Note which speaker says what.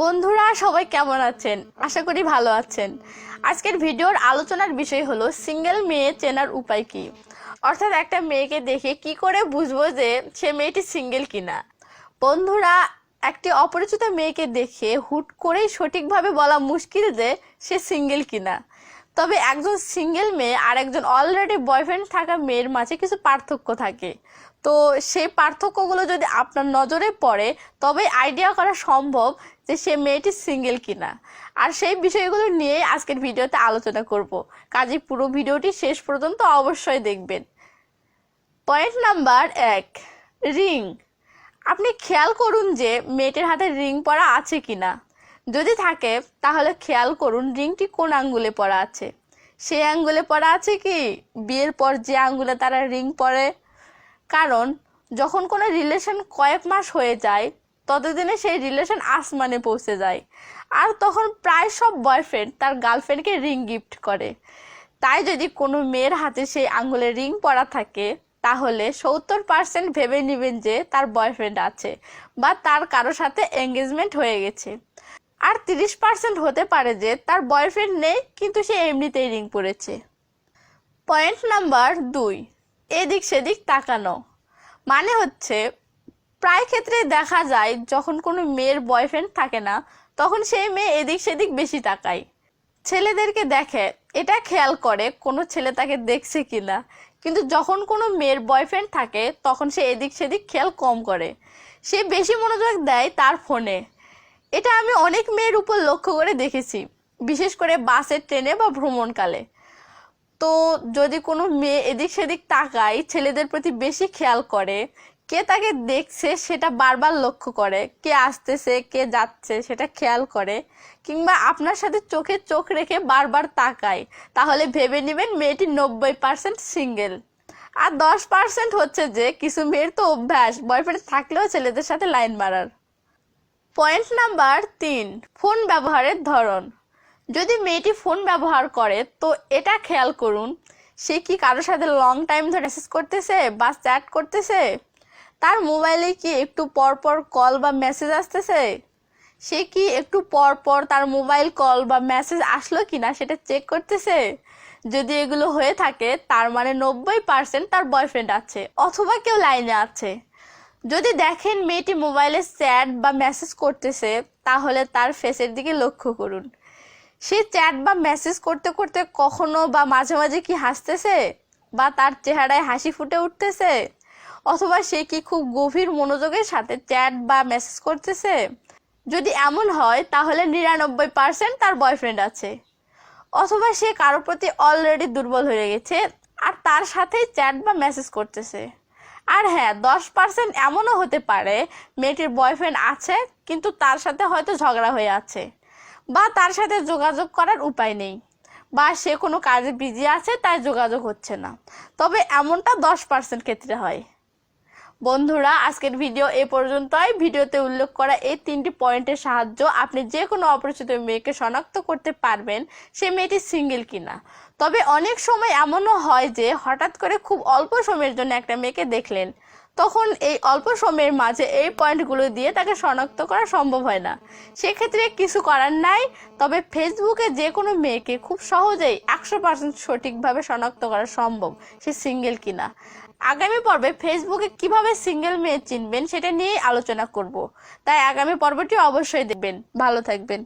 Speaker 1: বন্ধুরা, সবাই কেমন আছেন? আশা করি ভালো আছেন। আজকের ভিডিওর আলোচনার বিষয় হলো, সিঙ্গেল মেয়ে চেনার উপায় কি? অর্থাৎ একটা মেয়েকে দেখে কি করে বুঝব যে সে মেয়েটি সিঙ্গেল কিনা? বন্ধুরা, একটি অপরিচিত মেয়েকে দেখে হুট করেই সঠিকভাবে বলা মুশকিল যে সে সিঙ্গেল কিনা। তবে একজন সিঙ্গেল মেয়ে আর একজন অলরেডি বয়ফ্রেন্ড থাকা মেয়ের মাঝে কিছু পার্থক্য থাকে। তো সেই পার্থক্যগুলো যদি আপনার নজরে পড়ে, তবে আইডিয়া করা সম্ভব যে সে মেয়েটি সিঙ্গেল কিনা। আর সেই বিষয়গুলো নিয়ে আজকের ভিডিওতে আলোচনা করব। কাজে পুরো ভিডিওটি শেষ পর্যন্ত অবশ্যই দেখবেন। পয়েন্ট নাম্বার এক রিং আপনি খেয়াল করুন যে মেয়েটির হাতে রিং পরা আছে কিনা। যদি থাকে, তাহলে খেয়াল করুন রিংটি কোন আঙ্গুলে পরা আছে। সেই আঙ্গুলে পরা আছে কি? বিয়ের পর যে আঙ্গুলে তারা রিং পরে। কারণ, যখন কোনো রিলেশন কয়েক মাস হয়ে যায়, ততদিনে সেই রিলেশন আসমানে পৌঁছে যায়। আর তখন প্রায় সব বয়ফ্রেন্ড তার গার্লফ্রেন্ডকে রিং গিফট করে। তাই যদি কোনো মেয়ের হাতে সেই আঙ্গুলে রিং পরা থাকে, তাহলে সত্তর পার্সেন্ট ভেবে নেবেন যে তার বয়ফ্রেন্ড আছে বা তার কারও সাথে এঙ্গেজমেন্ট হয়ে গেছে। আর তিরিশ পার্সেন্ট হতে পারে যে তার বয়ফ্রেন্ড নেই, কিন্তু সে এমনিতেই রিং পরেছে। পয়েন্ট নাম্বার দুই, এদিক সেদিক তাকানো। মানে হচ্ছে, প্রায় ক্ষেত্রে দেখা যায়, যখন কোনো মেয়ের বয়ফ্রেন্ড থাকে না, তখন সেই মেয়ে এদিক সেদিক বেশি তাকায়। ছেলেদেরকে দেখে, এটা খেয়াল করে কোনো ছেলে তাকে দেখছে কিনা। কিন্তু যখন কোনো মেয়ের বয়ফ্রেন্ড থাকে, তখন সে এদিক সেদিক খেয়াল কম করে। সে বেশি মনোযোগ দেয় তার ফোনে এটা আমি অনেক মেয়ের উপর লক্ষ্য করে দেখেছি, বিশেষ করে বাসের ট্রেনে বা ভ্রমণকালে। তো যদি কোনো মেয়ে এদিক সেদিক তাকায়, ছেলেদের প্রতি বেশি খেয়াল করে, কে তাকে দেখছে সেটা বারবার লক্ষ্য করে, কে আসতেছে, কে যাচ্ছে সেটা খেয়াল করে, কিংবা আপনার সাথে চোখে চোখ রেখে বারবার তাকায়, তাহলে ভেবে নেবেন মেয়েটি নব্বই পার্সেন্ট সিঙ্গেল। আর দশ পার্সেন্ট হচ্ছে যে, কিছু মেয়ের তো অভ্যাস, বয়ফ্রেন্ড থাকলেও ছেলেদের সাথে লাইন মারার। পয়েন্ট নাম্বার তিন, ফোন ব্যবহারের ধরন। যদি মেয়েটি ফোন ব্যবহার করে, তো এটা খেয়াল করুন, সে কি কারোর সাথে লং টাইম ধরে মেসেজ করতেছে বা চ্যাট করতেছে? তার মোবাইলে কি একটু পর পর কল বা মেসেজ আসতেছে? সে কি একটু পর পর তার মোবাইল কল বা মেসেজ আসলো কি না সেটা চেক করতেছে? যদি এগুলো হয়ে থাকে, তার মানে নব্বই পার্সেন্ট তার বয়ফ্রেন্ড আছে, অথবা কেউ লাইনে আছে। যদি দেখেন মেয়েটি মোবাইলে চ্যাট বা মেসেজ করতেছে, তাহলে তার ফেসের দিকে লক্ষ্য করুন। সে চ্যাট বা মেসেজ করতে করতে কখনো বা মাঝে মাঝে কি হাসতেছে? বা তার চেহারায় হাসি ফুটে উঠতেছে? অথবা সে কি খুব গভীর মনোযোগের সাথে চ্যাট বা মেসেজ করতেছে? যদি এমন হয়, তাহলে নিরানব্বই পার্সেন্ট তার বয়ফ্রেন্ড আছে। অথবা সে কারোর প্রতি অলরেডি দুর্বল হয়ে গেছে, আর তার সাথেই চ্যাট বা মেসেজ করতেছে। আর হ্যাঁ দশ পার্সেন্ট এমনও হতে পারে, মেয়েটির বয়ফ্রেন্ড আছে, কিন্তু তার সাথে হয়তো ঝগড়া হয়ে আছে বা তার সাথে যোগাযোগ করার উপায় নেই বা সে কোনো কাজে বিজি আছে, তাই যোগাযোগ হচ্ছে না। তবে এমনটা দশ পার্সেন্ট ক্ষেত্রে হয়। বন্ধুরা, আজকের ভিডিও এ পর্যন্তই। ভিডিওতে উল্লেখ করা এই তিনটি পয়েন্টের সাহায্য আপনি যে কোনো অপরিচিত মেয়েকে শনাক্ত করতে পারবেন, সে মেয়েটি সিঙ্গেল কিনা। তবে অনেক সময় এমনও হয় যে হঠাৎ করে খুব অল্প সময়ের জন্য একটা মেয়েকে দেখলেন। তখন এই অল্প সময়ের মাঝে এই পয়েন্টগুলো দিয়ে তাকে শনাক্ত করা সম্ভব হয় না। সেক্ষেত্রে কিছু করার নাই, তবে ফেসবুকে যে কোনো মেয়েকে খুব সহজেই একশো পার্সেন্ট সঠিকভাবে শনাক্ত করা সম্ভব, সে সিঙ্গেল কিনা। আগামী পর্বে ফেসবুকে কীভাবে সিঙ্গেল মেয়ে চিনবেন সেটা নিয়েই আলোচনা করব। তাই আগামী পর্বটি অবশ্যই দেখবেন। ভালো থাকবেন।